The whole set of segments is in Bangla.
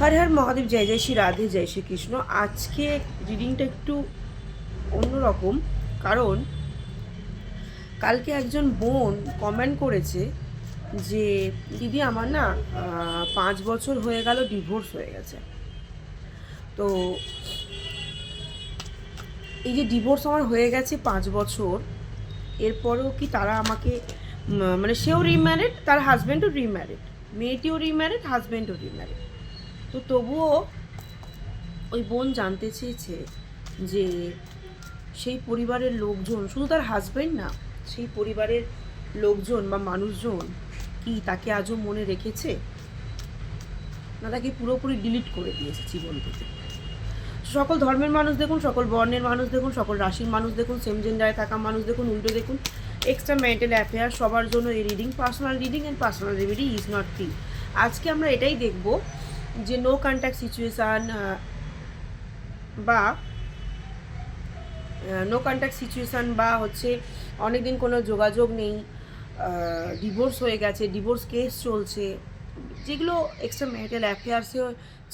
হর হর মহাদেব, জয় জয় শ্রী রাধে, জয় শ্রী কৃষ্ণ। আজকে রিডিংটা একটু অন্যরকম, কারণ কালকে একজন বোন কমেন্ট করেছে যে, দিদি, আমার না পাঁচ বছর হয়ে গেল ডিভোর্স হয়ে গেছে। তো এই যে ডিভোর্স আমার হয়ে গেছে পাঁচ বছর, এরপরেও কি তারা আমাকে মানে সেও রিম্যারিড তার হাজব্যান্ডও রিম্যারিড মেয়েটিও রিম্যারিড হাজব্যান্ডও রিম্যারিড তো তবুও ওই বোন জানতে চেয়েছে যে সেই পরিবারের লোকজন, শুধু তার হাজব্যান্ড না, সেই পরিবারের লোকজন বা মানুষজন কি তাকে আজও মনে রেখেছে? না তাকে পুরোপুরি ডিলিট করে দিয়েছে জীবন থেকে? সকল ধর্মের মানুষ দেখুন, সকল বর্ণের মানুষ দেখুন, সকল রাশির মানুষ দেখুন সেম জেন্ডারে থাকা মানুষ দেখুন, উল্টো দেখুন এক্সট্রা মেন্টাল অ্যাফেয়ার সবার জন্য এই reading personal reading and personal remedy is not free আজকে আমরা এটাই দেখব যে নো কন্ট্যাক্ট সিচুয়েশান বা নো কন্ট্যাক্ট সিচুয়েশান বা হচ্ছে অনেকদিন কোনো যোগাযোগ নেই ডিভোর্স হয়ে গেছে ডিভোর্স কেস চলছে, যেগুলো এক্সট্রা ম্যারিটাল অ্যাফেয়ার্সে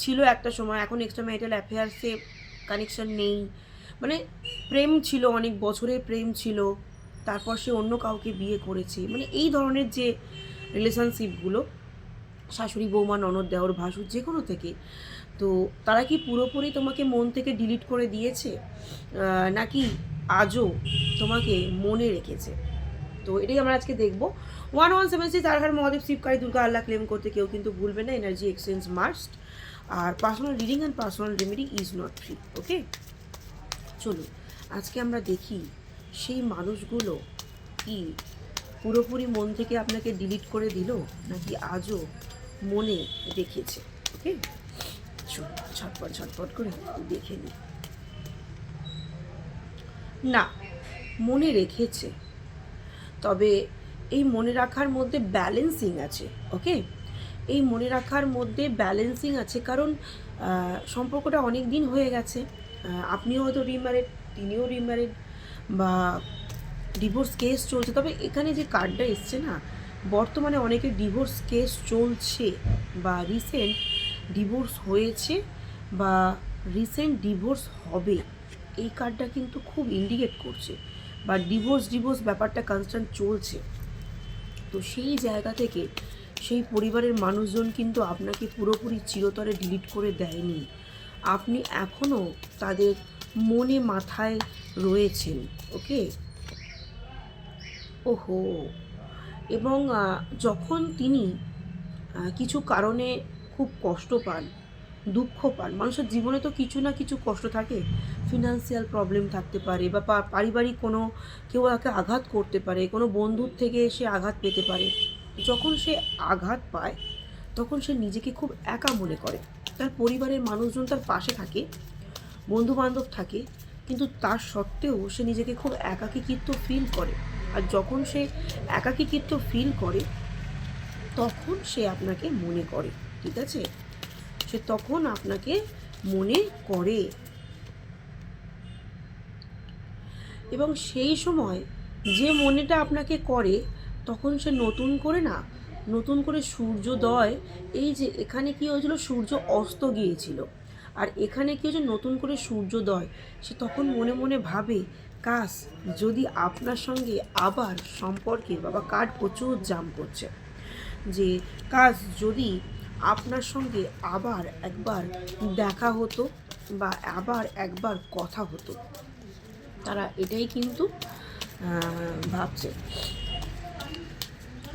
ছিল একটা সময়, এখন এক্সট্রা ম্যারিটাল অ্যাফেয়ার্সে কানেকশন নেই মানে প্রেম ছিল, অনেক বছরের প্রেম ছিল, তারপর সে অন্য কাউকে বিয়ে করেছে মানে এই ধরনের যে রিলেশনশিপগুলো শাশুড়ি, বৌমা, ননদ, দেওর, ভাসুর যে কোনো থেকে। তো তারা কি পুরোপুরি তোমাকে মন থেকে ডিলিট করে দিয়েছে? নাকি আজও তোমাকে মনে রেখেছে? তো এটাই আমরা আজকে দেখব। ওয়ান ওয়ান সেভেন সিক্স আর হার মহাদেব শিবকারী দুর্গা, আল্লাহ ক্লেম করতে কেউ কিন্তু ভুলবে না। Energy exchange must R personal reading and personal remedy is not free okay চলুন, আজকে আমরা দেখি সেই মানুষগুলো কি পুরোপুরি মন থেকে আপনাকে ডিলিট করে দিল? নাকি আজও মনে রেখেছে ওকে? ছটপট ছটপট করে দেখে নিই। না, মনে রেখেছে। তবে এই মনে রাখার মধ্যে ব্যালেন্সিং আছে, ওকে? এই মনে রাখার মধ্যে ব্যালেন্সিং আছে কারণ সম্পর্কটা অনেক দিন হয়ে গেছে। আপনিও হয়তো রিম্যারিড তিনিও রিম্যারিড বা ডিভোর্স কেস চলছে। তবে এখানে যে কার্ডটা এসছে না বর্তমানে অনেকে ডিভোর্স কেস চলছে বা রিসেন্ট ডিভোর্স হয়েছে বা রিসেন্ট ডিভোর্স হবে। এই কার্ডটা কিন্তু খুব ইন্ডিকেট করছে বা ডিভোর্স ডিভোর্স ব্যাপারটা কনস্ট্যান্ট চলছে। তো সেই জায়গা থেকে সেই পরিবারের মানুষজন কিন্তু আপনাকে পুরোপুরি চিরতরে ডিলিট করে দেয়নি। আপনি এখনও তাদের মনে মাথায় রয়েছেন ওকে ওহো! এবং যখন তিনি কিছু কারণে খুব কষ্ট পান, দুঃখ পান, মানুষের জীবনে তো কিছু না কিছু কষ্ট থাকে ফিনান্সিয়াল প্রবলেম থাকতে পারে বা পারিবারিক কোনো কেউ তাকে আঘাত করতে পারে, কোনো বন্ধুর থেকে সে আঘাত পেতে পারে, যখন সে আঘাত পায়, তখন সে নিজেকে খুব একা মনে করে। তার পরিবারের মানুষজন তার পাশে থাকে বন্ধু বান্ধব থাকে, কিন্তু তার সত্ত্বেও সে নিজেকে খুব একাকিত্ব ফিল করে। আর যখন সে একাকিত্ব ফিল করে, তখন সে আপনাকে মনে করে, ঠিক আছে? সে তখন আপনাকে মনে করে। এবং সেই সময় যে মনেটা আপনাকে করে, তখন সে নতুন করে না, নতুন করে সূর্যোদয়, এই যে এখানে কি হয়েছিল, সূর্য অস্ত গিয়েছিল। আর এখানে কি হয়েছে, নতুন করে সূর্যোদয়, সে তখন মনে মনে ভাবে কাশ যদি আপনার সঙ্গে আবার সম্পর্কে বাবা কার্ড প্রচুর জাম করছে? যে কাজ যদি আপনার সঙ্গে আবার একবার দেখা হতো বা আবার একবার কথা হতো, তারা এটাই কিন্তু ভাবছে।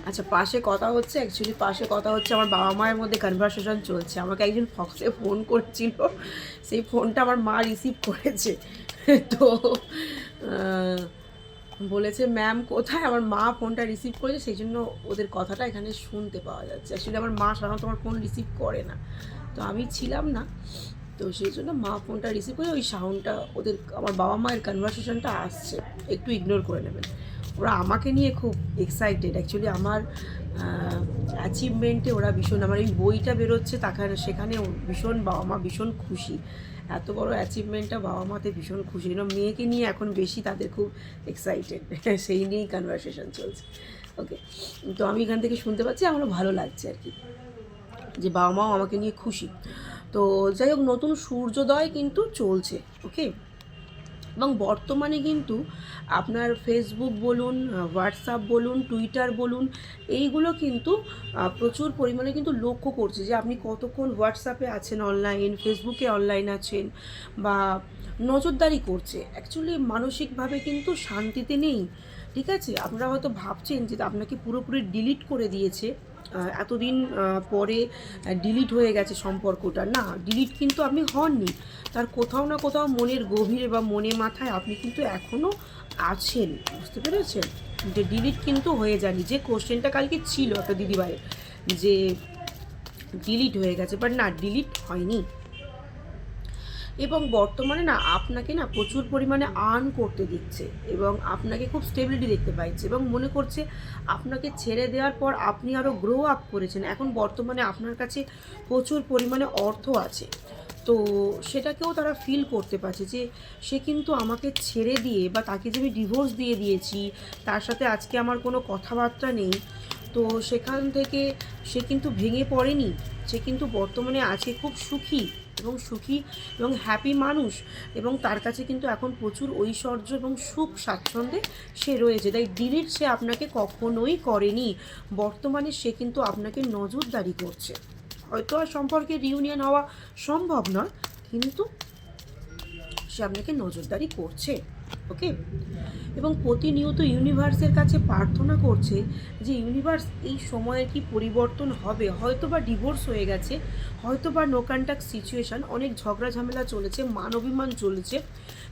আচ্ছা পাশে কথা হচ্ছে অ্যাকচুয়ালি পাশে কথা হচ্ছে আমার বাবা মায়ের মধ্যে কনভারসেশন চলছে। আমাকে একজন ফক্সে ফোন করছিল, সেই ফোনটা আমার মা রিসিভ করেছে। তো বলেছে ম্যাম কোথায়? আমার মা ফোনটা রিসিভ করেছে, সেই জন্য ওদের কথাটা এখানে শুনতে পাওয়া যাচ্ছে। অ্যাকচুয়ালি আমার মা সাধারণত আমার ফোন রিসিভ করে না। তো আমি ছিলাম না। তো সেই জন্য মা ফোনটা রিসিভ করে ওই সাউন্ডটা ওদের, আমার বাবা মায়ের কনভারসেশনটা আসছে। একটু ইগনোর করে নেবেন। ওরা আমাকে নিয়ে খুব এক্সাইটেড অ্যাকচুয়ালি আমার অ্যাচিভমেন্টে ওরা ভীষণ, আমার এই বইটা বেরোচ্ছে তাকে সেখানে ভীষণ বাবা মা ভীষণ খুশি। এত বড় অ্যাচিভমেন্টটা বাবা মাতে ভীষণ খুশি না মেয়েকে নিয়ে এখন বেশি তাদের খুব এক্সাইটেড সেই নিয়েই কনভারসেশন চলছে। ওকে তো আমি এখান থেকে শুনতে পাচ্ছি, আমারও ভালো লাগছে আর কি। যে বাবা মাও আমাকে নিয়ে খুশি। তো যাই হোক, নতুন সূর্যোদয় কিন্তু চলছে। ওকে এবং বর্তমানে কিন্তু আপনার ফেসবুক বলুন হোয়াটসঅ্যাপ বলুন টুইটার বলুন, এইগুলো কিন্তু প্রচুর পরিমাণে কিন্তু লক্ষ্য করছে যে আপনি কতক্ষণ হোয়াটসঅ্যাপে আছেন অনলাইন ফেসবুকে অনলাইন আছেন বা নজরদারি করছে। অ্যাকচুয়ালি মানসিকভাবে কিন্তু শান্তিতে নেই। ঠিক আছে? আপনারা হয়তো ভাবছেন যে আপনাকে পুরোপুরি ডিলিট করে দিয়েছে। এতদিন পরে ডিলিট হয়ে গেছে সম্পর্কটা না ডিলিট কিন্তু আপনি হননি। তার কোথাও না কোথাও মনের গভীরে বা মনে মাথায় আপনি কিন্তু এখনও আছেন। বুঝতে পেরেছেন? যে ডিলিট কিন্তু হয়ে যায়নি। যে কোশ্চেনটা কালকে ছিল একটা দিদিভাইয়ের, যে ডিলিট হয়ে গেছে বাট না ডিলিট হয়নি। এবং বর্তমানে না আপনাকে না প্রচুর পরিমাণে আর্ন করতে দিচ্ছে এবং আপনাকে খুব স্টেবিলিটি দেখতে পাইছে এবং মনে করছে আপনাকে ছেড়ে দেওয়ার পর আপনি আরও গ্রো আপ করেছেন। এখন বর্তমানে আপনার কাছে প্রচুর পরিমাণে অর্থ আছে। তো সেটাকেও তারা ফিল করতে পারছে যে সে কিন্তু আমাকে ছেড়ে দিয়ে বা তাকে যে আমি ডিভোর্স দিয়ে দিয়েছি, তার সাথে আজকে আমার কোনো কথাবার্তা নেই, তো সেখান থেকে সে কিন্তু ভেঙে পড়েনি। সে কিন্তু বর্তমানে আছে খুব সুখী। এবং সুখী এবং হ্যাপি মানুষ এবং তার কাছে কিন্তু এখন প্রচুর ঐশ্বর্য এবং সুখ স্বাচ্ছন্দ্যে সে রয়েছে। তাই ডিলিট সে আপনাকে কখনোই করেনি। বর্তমানে সে কিন্তু আপনাকে নজরদারি করছে। হয়তো আর সম্পর্কে রিউনিয়ন হওয়া সম্ভব নয়, কিন্তু সে আপনাকে নজরদারি করছে। ওকে এবং প্রতিনিয়ত ইউনিভার্সের কাছে প্রার্থনা করছে যে ইউনিভার্স এই সময়ে কি পরিবর্তন হবে? হয়তো বা ডিভোর্স হয়ে গেছে হয়তো বা নো কন্ট্যাক্ট সিচুয়েশান অনেক ঝগড়া ঝামেলা চলেছে, মান অভিমান চলেছে,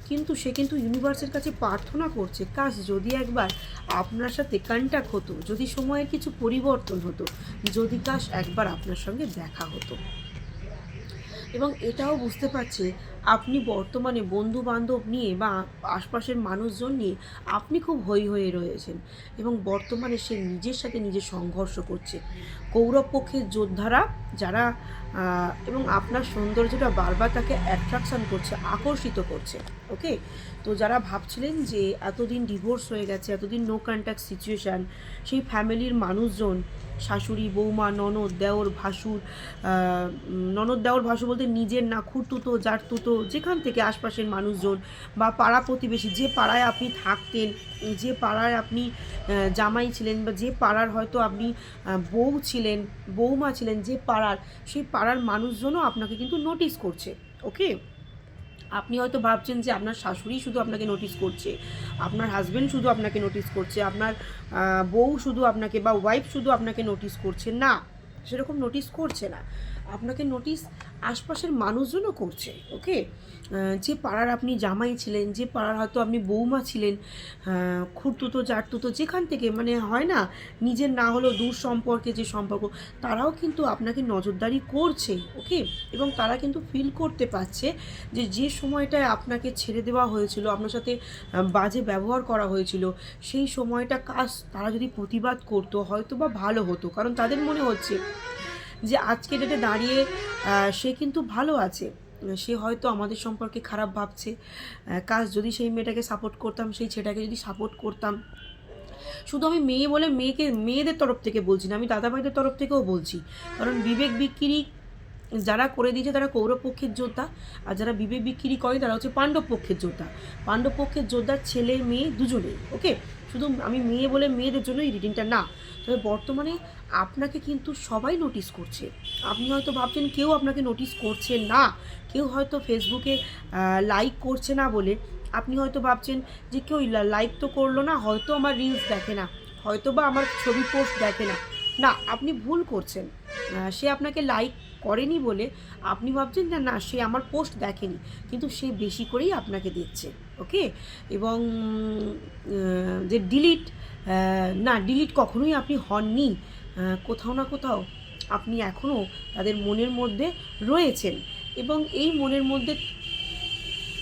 কিন্তু সে কিন্তু ইউনিভার্সের কাছে প্রার্থনা করছে। কাজ যদি একবার আপনার সাথে কন্ট্যাক্ট হতো, যদি সময়ের কিছু পরিবর্তন হতো, যদি কাশ একবার আপনার সঙ্গে দেখা হতো। এবং এটাও বুঝতে পারছে আপনি বর্তমানে বন্ধু বান্ধব নিয়ে বা আশপাশের মানুষজন নিয়ে আপনি খুব হই হয়ে রয়েছেন এবং বর্তমানে সে নিজের সাথে নিজে সংঘর্ষ করছে। কৌরব পক্ষের যোদ্ধারা যারা এবং আপনার সৌন্দর্যটা বারবার তাকে অ্যাট্রাকশন করছে, আকর্ষিত করছে ওকে তো যারা ভাবছিলেন যে এতদিন ডিভোর্স হয়ে গেছে, এতদিন নো কন্ট্যাক্ট সিচুয়েশান সেই ফ্যামিলির মানুষজন, শাশুড়ি, বৌমা, ননদ, দেওর, ভাসুর ননদ, দেওর, ভাসুর বলতে নিজের না খুঁড়তুতো জারতুতো যেখান থেকে আশপাশের মানুষজন বা পাড়া প্রতিবেশী, যে পাড়ায় আপনি থাকতেন, যে পাড়ায় আপনি জামাই ছিলেন বা যে পাড়ার হয়তো আপনি বউ ছিলেন, বৌমা ছিলেন, যে পাড়ার, সেই পাড়ার মানুষজনও আপনাকে কিন্তু নোটিস করছে ওকে আপনি হয়তো ভাবছেন যে আপনার শাশুড়ি শুধু আপনাকে নোটিস করছে, আপনার হাজব্যান্ড শুধু আপনাকে নোটিস করছে, আপনার বউ শুধু আপনাকে বা ওয়াইফ শুধু আপনাকে নোটিস করছে। না, সেরকম নোটিস করছে না। আপনাকে নোটিস আশপাশের মানুষজনও করছে ওকে যে পাড়ার আপনি জামাই ছিলেন, যে পাড়ার হয়তো আপনি বৌমা ছিলেন খুঁড়তুতো জারতুতো যেখান থেকে মানে হয় না, নিজের না হলেও দূর সম্পর্কে যে সম্পর্ক, তারাও কিন্তু আপনাকে নজরদারি করছে ওকে এবং তারা কিন্তু ফিল করতে পারছে যে যে সময়টায় আপনাকে ছেড়ে দেওয়া হয়েছিল, আপনার সাথে বাজে ব্যবহার করা হয়েছিল, সেই সময়টা কাজ তারা যদি প্রতিবাদ করতো হয়তো বা ভালো হতো, কারণ তাদের মনে হচ্ছে যে আজকে ডেটে দাঁড়িয়ে সে কিন্তু ভালো আছে। সে হয়তো আমাদের সম্পর্কে খারাপ ভাবছে। কাজ যদি সেই মেয়েটাকে সাপোর্ট করতাম, সেই ছেলেটাকে যদি সাপোর্ট করতাম। শুধু আমি মেয়ে বলে মেয়েকে, মেয়েদের তরফ থেকে বলছি না, আমি দাদাভাইদের তরফ থেকেও বলছি। কারণ বিবেক বিক্রি যারা করে দিয়েছে তারা কৌরব পক্ষের যোদ্ধা, আর যারা বিবেক বিক্রি করে তারা হচ্ছে পাণ্ডব পক্ষের যোদ্ধা। পাণ্ডব পক্ষের যোদ্ধার ছেলে, মেয়ে দুজনেই ওকে শুধু আমি মেয়ে বলে মেয়েদের জন্যই রিডিংটা না, তবে বর্তমানে আপনাকে কিন্তু সবাই নোটিস করছে। আপনি হয়তো ভাবছেন কেউ আপনাকে নোটিস করছে না, কেউ হয়তো ফেসবুকে লাইক করছে না বলে। আপনি হয়তো ভাবছেন যে কেউ লাইক তো করল না, হয়তো আমার রিলস দেখে না হয়তো বা আমার ছবি পোস্ট দেখে না। না, আপনি ভুল করছেন। সে আপনাকে লাইক করেনি বলে আপনি ভাবছেন যে না, সে আমার পোস্ট দেখেনি, কিন্তু সে বেশি করেই আপনাকে দিচ্ছে ওকে এবং যে ডিলিট না ডিলিট কখনোই আপনি হননি কোথাও না কোথাও আপনি এখনও তাদের মনের মধ্যে রয়েছেন এবং এই মনের মধ্যে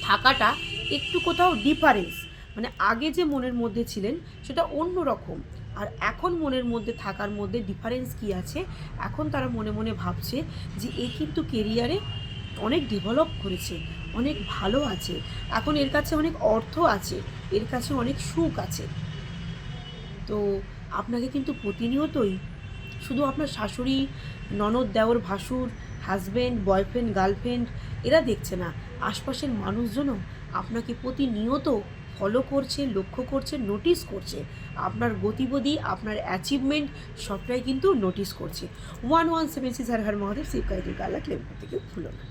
থাকাটা একটু কোথাও ডিফারেন্স মানে আগে যে মনের মধ্যে ছিলেন, সেটা অন্য রকম আর এখন মনের মধ্যে থাকার মধ্যে ডিফারেন্স কি আছে? এখন তারা মনে মনে ভাবছে যে, এ কিন্তু কেরিয়ারে অনেক ডেভেলপ করেছে, অনেক ভালো আছে। এখন এর কাছে অনেক অর্থ আছে, এর কাছে অনেক সুখ আছে। তো আপনাকে কিন্তু প্রতিনিয়তই শুধু আপনার শাশুড়ি, ননদ, দেওর, ভাসুর হাজব্যান্ড বয়ফ্রেন্ড গার্লফ্রেন্ড এরা দেখছে না। আশপাশের মানুষজনও আপনাকে প্রতিনিয়ত ফলো করছে, লক্ষ্য করছে নোটিস করছে। আপনার গতিবিধি, আপনার অ্যাচিভমেন্ট সবটাই কিন্তু নোটিস করছে। ওয়ান ওয়ান সেভেন সিক্স আর হার মহাদেব শিবকাই দুর্গা আল্লাহ ক্লেম করতে কেউ ভুলো না।